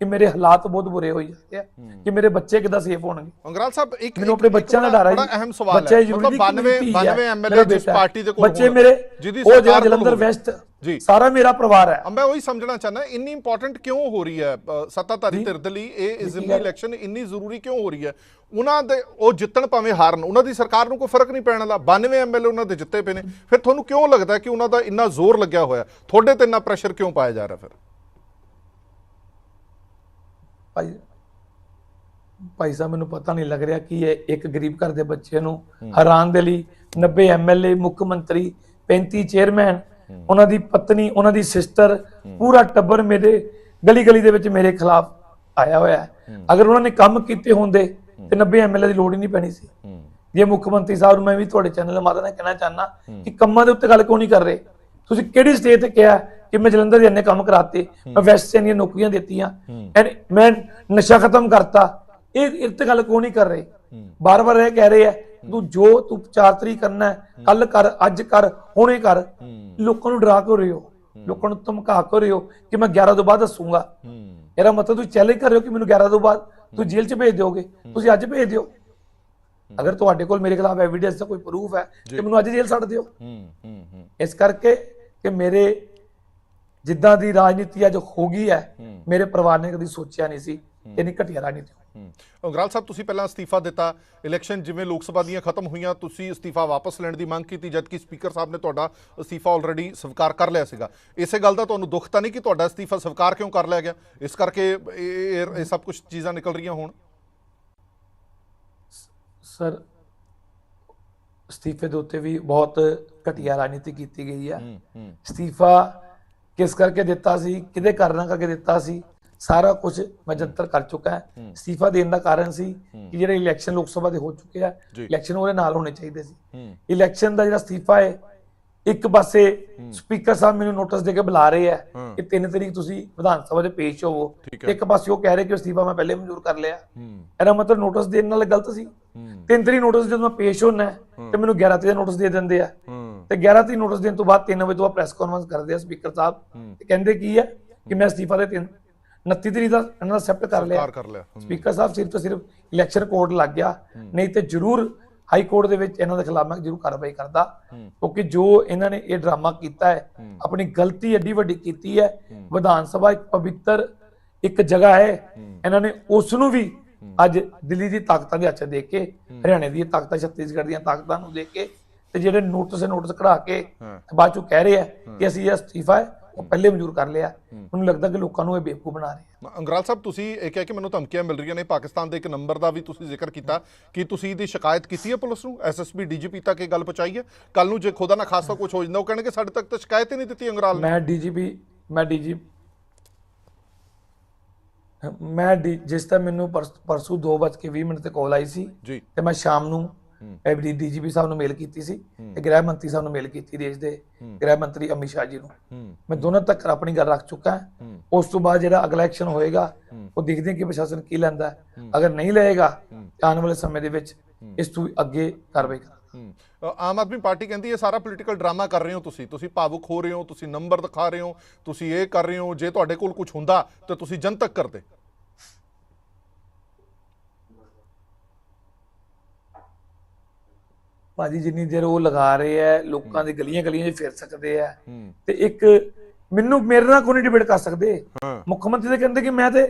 ਕਿ ਮੇਰੇ ਹਾਲਾਤ ਬਹੁਤ ਬੁਰੇ ਹੋਈ ਜਾਂਦੇ ਆ ਕਿ ਮੇਰੇ ਬੱਚੇ ਕਿੱਦਾਂ ਸੇਫ ਹੋਣਗੇ। ਅੰਗਰਾਲ ਸਾਹਿਬ ਇੱਕ ਮੈਨੂੰ ਆਪਣੇ ਬੱਚਿਆਂ ਦਾ ਡਰ ਹੈ ਬੜਾ। ਅਹਿਮ ਸਵਾਲ ਹੈ। ਮਤਲਬ ਨਹੀਂ 92 ਕਿ ਮੇਰੀ ਧੀ ਹੈ, 92 ਐਮਐਲਏ ਜਿਸ। ਪਾਰਟੀ ਦੇ ਕੋਲ ਬੱਚੇ ਮੇਰੇ ਜਿਹਦੀ ਉਹ ਸਰਕਾਰ ਜਿਹੜਾ ਜਲੰਧਰ। ਵੈਸਟ ਜੀ। ਸਾਰਾ ਮੇਰਾ ਪਰਿਵਾਰ ਹੈ। ਮੈਂ ਉਹੀ ਸਮਝਣਾ ਚਾਹੁੰਦਾ ਇੰਨੀ ਇੰਪੋਰਟੈਂਟ ਕਿਉਂ ਹੋ ਰਹੀ ਹੈ? ਸੱਤਾਧਾਰੀ ਧਿਰ ਦੇ ਲਈ ਇਹ ਅਸੈਂਬਲੀ ਇਲੈਕਸ਼ਨ ਇੰਨੀ ਜ਼ਰੂਰੀ ਕਿਉਂ ਹੋ ਰਹੀ ਹੈ? ਉਹਨਾਂ ਦੇ ਉਹ ਜਿੱਤਣ ਭਾਵੇਂ ਹਾਰਨ ਉਹਨਾਂ ਦੀ ਸਰਕਾਰ ਨੂੰ ਕੋਈ ਫ਼ਰਕ ਨਹੀਂ ਪੈਣ ਵਾਲਾ। 92 ਐਮਐਲਏ ਉਹਨਾਂ ਦੇ ਜਿੱਤੇ ਪਏ ਨੇ। ਫਿਰ ਤੁਹਾਨੂੰ ਕਿਉਂ ਲੱਗਦਾ ਕਿ ਉਹਨਾਂ ਦਾ ਇੰਨਾ ਜ਼ੋਰ ਲੱਗਿਆ ਹੋਇਆ? ਤੁਹਾਡੇ ਤੇ ਇੰਨਾ ਪ੍ਰੈਸ਼ਰ ਕਿਉਂ ਪਾਇਆ ਜਾ ਰਿਹਾ ਫਿਰ? ਭਾਈ ਭਾਈ ਸਾਹਿਬ ਮੈਨੂੰ ਪਤਾ ਨਹੀਂ ਲੱਗ ਰਿਹਾ ਕਿ ਇਹ ਇੱਕ ਗਰੀਬ ਘਰ ਦੇ ਬੱਚੇ ਨੂੰ ਹੈਰਾਨ ਦੇ ਲਈ 90 ਐਮਐਲਏ ਮੁੱਖ ਮੰਤਰੀ 35 ਚੇਅਰਮੈਨ ਉਹਨਾਂ ਦੀ ਪਤਨੀ ਉਹਨਾਂ ਦੀ ਸਿਸਟਰ ਪੂਰਾ ਟੱਬਰ ਮੇਰੇ ਗਲੀ ਗਲੀ ਦੇ ਵਿੱਚ ਮੇਰੇ ਖਿਲਾਫ ਆਇਆ ਹੋਇਆ ਹੈ। ਅਗਰ ਉਹਨਾਂ ਨੇ ਕੰਮ ਕੀਤੇ ਹੁੰਦੇ ਤੇ 90 ਐਮਐਲਏ ਦੀ ਲੋੜ ਹੀ ਨਹੀਂ ਪੈਣੀ ਸੀ। ਜੇ ਮੁੱਖ ਮੰਤਰੀ ਸਾਹਿਬ ਨੂੰ ਮੈਂ ਵੀ ਤੁਹਾਡੇ ਚੈਨਲ ਮਾਧਿਅਮ ਨਾਲ ਕਹਿਣਾ ਚਾਹਨਾ ਕਿ ਕੰਮਾਂ ਦੇ ਉੱਤੇ ਗੱਲ ਕਿਉਂ ਨਹੀਂ ਕਰ ਰਹੇ? ਤੁਸੀਂ ਕਿਹੜੀ ਸਟੇਜ ਤੇ ਕਿਹਾ ਕਿ ਮੈਂ ਜਲੰਧਰ ਦੇ ਇੰਨੇ ਕੰਮ ਕਰਾਤੇ ਮੈਂ ਵੈਸਟ ਇੰਨੀਆਂ ਨੌਕਰੀਆਂ ਦਿੱਤੀਆਂ ਐਂਡ ਮੈਂ ਨਸ਼ਾ ਖਤਮ ਕਰਤਾ। ਇਹ ਇਹ ਤੇ ਗੱਲ ਕਿਉਂ ਨਹੀਂ ਕਰ ਰਹੇ। ਬਾਰ-ਬਾਰ ਇਹ ਕਹਿ ਰਹੇ ਆ ਤੂੰ ਜੋ ਤੂੰ 4 ਤਰੀਕ ਕਰਨਾ ਹੈ ਕੱਲ ਕਰ ਅੱਜ ਕਰ ਹੁਣੇ ਕਰ। ਲੋਕਾਂ ਨੂੰ ਡਰਾ ਕਿਉਂ ਰਹੇ ਹੋ? ਲੋਕਾਂ ਨੂੰ ਧਮਕਾ ਕਿਉਂ ਰਹੇ ਹੋ ਕਿ ਮੈਂ 11 ਤੋਂ ਬਾਅਦ ਦੱਸੂਗਾ? ਇਹਦਾ ਮਤਲਬ ਤੁਸੀਂ ਚੈਲੰਜ ਕਰ ਰਹੇ ਹੋ ਕਿ ਮੈਨੂੰ 11 ਤੋਂ ਬਾਅਦ ਤੁਸੀਂ ਜੇਲ੍ਹ 'ਚ ਭੇਜ ਦਿਓਗੇ? ਤੁਸੀਂ ਅੱਜ ਭੇਜ ਦਿਓ। ਅਗਰ ਤੁਹਾਡੇ ਕੋਲ ਮੇਰੇ ਖਿਲਾਫ ਐਵੀਡੈਂਸ ਦਾ ਕੋਈ ਪ੍ਰੂਫ ਹੈ ਤੇ ਮੈਨੂੰ ਅੱਜ ਜੇਲ੍ਹ ਛੱਡ ਦਿਓ। ਇਸ ਕਰਕੇ ਕਿ ਮੇਰੇ ਜਿੱਦਾਂ ਦੀ ਰਾਜਨੀਤੀ ਅੱਜ ਹੋ ਗਈ ਹੈ ਮੇਰੇ ਪਰਿਵਾਰ ਨੇ ਕਦੀ ਸੋਚਿਆ ਨਹੀਂ ਸੀ ਇੰਨੀ ਘਟੀਆ ਰਾਜਨੀਤੀ ਹੂੰ। ਉਂਗਰਾਲ ਸਾਹਿਬ ਤੁਸੀਂ ਪਹਿਲਾਂ ਅਸਤੀਫਾ ਦਿੱਤਾ। ਇਲੈਕਸ਼ਨ ਜਿਵੇਂ ਲੋਕ ਸਭਾ ਦੀਆਂ ਖਤਮ ਹੋਈਆਂ ਤੁਸੀਂ ਅਸਤੀਫਾ ਵਾਪਸ ਲੈਣ ਦੀ ਮੰਗ ਕੀਤੀ ਜਦਕਿ ਸਪੀਕਰ ਸਾਹਿਬ ਨੇ ਤੁਹਾਡਾ ਅਸਤੀਫਾ ਆਲਰੇਡੀ ਸਵੀਕਾਰ ਕਰ ਲਿਆ ਸੀਗਾ। ਇਸੇ ਗੱਲ ਦਾ ਤੁਹਾਨੂੰ ਦੁੱਖ ਤਾਂ ਨਹੀਂ ਕਿ ਤੁਹਾਡਾ ਅਸਤੀਫਾ ਸਵੀਕਾਰ ਕਿਉਂ ਕਰ ਲਿਆ ਗਿਆ? ਇਸ ਕਰਕੇ ਇਹ- ਸਭ ਕੁਝ ਚੀਜ਼ਾਂ ਨਿਕਲ ਰਹੀਆਂ ਹੋਣ। ਸਰ ਅਸਤੀਫੇ ਦੇ ਉੱਤੇ ਵੀ ਬਹੁਤ ਘਟੀਆ ਰਾਜਨੀਤੀ ਕੀਤੀ ਗਈ ਹੂੰ। ਅਸਤੀਫਾ ਕਿਸ ਕਰਕੇ ਦਿੱਤਾ ਸੀ ਕਿਹਦੇ ਕਾਰਨਾਂ ਕਰਕੇ ਦਿੱਤਾ ਸੀ ਸਾਰਾ ਕੁਝ ਮੈਂ ਜੰਤਰ ਕਰ ਚੁੱਕਾ ਹੈ। ਅਸਤੀਫਾ ਦੇਣ ਦਾ ਕਾਰਨ ਸੀ ਕਿ ਜਿਹੜੇ ਇਲੈਕਸ਼ਨ ਲੋਕ ਸਭਾ ਦੇ ਹੋ ਚੁੱਕੇ ਆ। ਇਲੈਕਸ਼ਨ ਉਹਦੇ ਨਾਲ ਹੋਣੇ ਚਾਹੀਦੇ ਸੀ। ਇਲੈਕਸ਼ਨ ਦਾ ਜਿਹੜਾ ਅਸਤੀਫਾ ਹੈ ਇੱਕ ਪਾਸੇ ਸਪੀਕਰ ਸਾਹਿਬ ਮੈਨੂੰ ਨੋਟਿਸ ਦੇ ਕੇ ਬੁਲਾ ਰਹੇ ਆ। ਕਿ 3 ਤਰੀਕ ਤੁਸੀਂ ਵਿਧਾਨ ਸਭਾ ਦੇ ਪੇਸ਼ ਹੋਵੋ। ਇੱਕ ਪਾਸੇ ਉਹ ਕਹਿ ਰਹੇ ਕਿ ਅਸਤੀਫਾ ਮੈਂ ਪਹਿਲੇ ਮਨਜ਼ੂਰ ਕਰ ਲਿਆ। ਇਹਦਾ ਮਤਲਬ ਨੋਟਿਸ ਦੇਣ ਨਾਲ ਗਲਤ ਸੀ। 3 ਤਰੀਕ ਨੋਟਿਸ ਜਦੋਂ ਮੈਂ ਪੇਸ਼ ਹੋਣਾ ਤੇ ਮੈਨੂੰ 11 ਤਰੀਕ ਦਾ ਨੋਟਿਸ ਦੇ ਦਿੰਦੇ ਆ। ਤੇ 11 ਤਰੀਕ ਨੋਟਿਸ ਦੇਣ ਤੋਂ ਬਾਅਦ 3 ਵਜੇ ਤੋਂ ਬਾਅਦ ਪ੍ਰੈਸ ਕਾਨਫਰੰਸ ਕਰਦੇ ਆ ਸਪੀਕਰ ਸਾਹਿਬ ਤੇ ਕਹਿੰਦੇ ਕੀ ਹੈ ਕਿ ਮੈਂ ਅਸਤੀਫਾ ਦੇ 3 29 ਤਰੀਕ ਦਾ ਇਹਨਾਂ ਦਾ ਐਕਸੈਪਟ ਕਰ ਲਿਆ। ਕਾਰ ਸਪੀਕਰ ਸਾਹਿਬ ਸਿਰਫ ਤੋਂ ਸਿਰਫ ਇਲੈਕਸ਼ਨ ਕੋਡ ਲੱਗ ਗਿਆ। ਨਹੀਂ ਤੇ ਜ਼ਰੂਰ ਹਾਈ ਕੋਰਟ ਦੇ ਵਿੱਚ ਇਹਨਾਂ ਦੇ ਖਿਲਾਫ ਮੈਂ ਜ਼ਰੂਰ ਕਾਰਵਾਈ ਕਰਦਾ। ਕਿਉਂਕਿ ਜੋ ਇਹਨਾਂ ਨੇ ਇਹ ਡਰਾਮਾ ਕੀਤਾ ਹੈ ਆਪਣੀ ਗਲਤੀ ਐਡੀ ਵੱਡੀ ਕੀਤੀ ਹੈ ਵਿਧਾਨ ਸਭਾ ਇੱਕ ਪਵਿੱਤਰ ਇੱਕ ਜਗ੍ਹਾ ਹੈ। ਇਹਨਾਂ ਨੇ ਉਸ ਨੂੰ ਵੀ ਅੱਜ ਦਿੱਲੀ ਦੀ ਤਾਕਤਾਂ ਦੇ ਹੱਥ ਦੇਖ ਕੇ ਹਰਿਆਣੇ ਦੀ ਤਾਕਤਾਂ ਛੱਤੀਸਗੜ੍ਹ ਦੀਆਂ ਤਾਕਤਾਂ ਨੂੰ ਦੇਖ ਕੇ ਤੇ ਜਿਹੜੇ ਨੋਟਿਸ ਨੋਟਿਸ ਕਢਾ ਕੇ। ਬਾਅਦ ਚੋਂ ਕਹਿ ਰਹੇ ਆ ਕਿ ਅਸੀਂ ਇਹ ਅਸਤੀਫਾ ਹੈ ਉਹ ਪਹਿਲੇ ਮਨਜ਼ੂਰ ਕਰ ਲਿਆ। ਮੈਨੂੰ ਲੱਗਦਾ ਕਿ ਲੋਕਾਂ ਨੂੰ ਇਹ ਬੇਵਕੂਫ ਬਣਾ ਰਹੇ ਆ। ਅੰਗਰਾਲ ਸਾਹਿਬ ਤੁਸੀਂ ਇਹ ਕਿਹਾ ਕਿ ਮੈਨੂੰ ਧਮਕੀਆਂ ਮਿਲ ਰਹੀਆਂ ਨੇ ਪਾਕਿਸਤਾਨ ਦੇ ਇੱਕ ਨੰਬਰ ਦਾ ਵੀ ਤੁਸੀਂ ਜ਼ਿਕਰ ਕੀਤਾ। ਕਿ ਤੁਸੀਂ ਇਹਦੀ ਸ਼ਿਕਾਇਤ ਕੀਤੀ ਹੈ ਪੁਲਿਸ ਨੂੰ? ਐਸਐਸਪੀ ਡੀਜੀਪੀ ਤੱਕ ਇਹ ਗੱਲ ਪਹੁੰਚਾਈ ਹੈ? ਕੱਲ ਨੂੰ ਜੇ ਖੁਦਾ ਨਾ ਖਾਸਾ ਕੁਝ ਹੋ ਜਾਂਦਾ ਉਹ ਕਹਿਣਗੇ ਸਾਡੇ ਤੱਕ ਤਾਂ ਸ਼ਿਕਾਇਤ ਹੀ ਨਹੀਂ ਦਿੱਤੀ ਅੰਗਰਾਲ ਨੇ। ਮੈਂ ਡੀਜੀਪੀ ਮੈਂ ਡੀਜੀ ਮੈਂ ਜਿਸ ਤਰ੍ਹਾਂ ਮੈਨੂੰ ਪਰਸ- ਪਰਸੋਂ 2:20 ਮਿੰਟ ਤੇ ਕਾਲ ਆਈ ਸੀ ਤੇ ਮੈਂ ਸ਼ਾਮ ਨੂੰ ਐਬਡੀ ਡੀਜੀਪੀ ਸਾਹਿਬ ਨੂੰ ਮੇਲ ਕੀਤੀ ਸੀ ਤੇ ਗ੍ਰਹਿ ਮੰਤਰੀ ਸਾਹਿਬ ਨੂੰ ਮੇਲ ਕੀਤੀ ਦੇਸ਼ ਦੇ ਗ੍ਰਹਿ ਮੰਤਰੀ ਅਮਿਤ ਸ਼ਾਹ ਜੀ ਨੂੰ। ਮੈਂ ਦੋਨਾਂ ਤੱਕ ਆਪਣੀ ਗੱਲ ਰੱਖ ਚੁੱਕਾ ਹਾਂ। ਉਸ ਤੋਂ ਬਾਅਦ ਜਿਹੜਾ ਅਗਲਾ ਐਕਸ਼ਨ ਹੋਏਗਾ ਉਹ ਦੇਖਦੇ ਹਾਂ ਕਿ ਪ੍ਰਸ਼ਾਸਨ ਕੀ ਲੈਂਦਾ। ਅਗਰ ਨਹੀਂ ਲਏਗਾ ਤਾਂ ਆਉਣ ਵਾਲੇ ਸਮੇਂ ਦੇ ਵਿੱਚ ਇਸ ਤੋਂ ਅੱਗੇ ਕਾਰਵਾਈ ਕਰਾਂਗੇ। ਆਮ ਆਦਮੀ ਪਾਰਟੀ ਕਹਿੰਦੀ ਹੈ ਸਾਰਾ ਪੋਲੀਟੀਕਲ ਡਰਾਮਾ ਕਰ ਰਹੇ ਹੋ ਤੁਸੀਂ। ਤੁਸੀਂ ਭਾਵੁਕ ਹੋ ਰਹੇ ਹੋ ਤੁਸੀਂ ਨੰਬਰ ਦਿਖਾ ਰਹੇ ਹੋ ਤੁਸੀਂ ਇਹ ਕਰ ਰਹੇ ਹੋ ਜੇ ਤੁਹਾਡੇ ਕੋਲ ਕੁਝ ਹੁੰਦਾ ਤਾਂ ਤੁਸੀਂ ਜਨਤਕ ਕਰਦੇ। ਭਾਜੀ ਜਿੰਨੀ ਦੇਰ ਉਹ ਲਗਾ ਰਹੇ ਆ ਲੋਕਾਂ ਦੀ ਗਲੀਆਂ ਗਲੀਆਂ 'ਚ ਫਿਰ ਸਕਦੇ ਆ ਤੇ ਇੱਕ ਮੈਨੂੰ ਮੇਰੇ ਨਾਲ ਕੋਈ ਡਿਬੇਟ ਕਰ ਸਕਦੇ। ਮੁੱਖ ਮੰਤਰੀ ਦੇ ਕਹਿੰਦੇ ਕਿ ਮੈਂ ਤੇ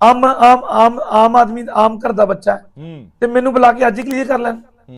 ਆਮ ਆਮ ਆਮ ਆਮ ਆਦਮੀ ਆਮ ਘਰ ਦਾ ਬੱਚਾ। ਤੇ ਮੈਨੂੰ ਬੁਲਾ ਕੇ ਅੱਜ ਹੀ ਕਲੀਅਰ ਕਰ ਲੈਣ।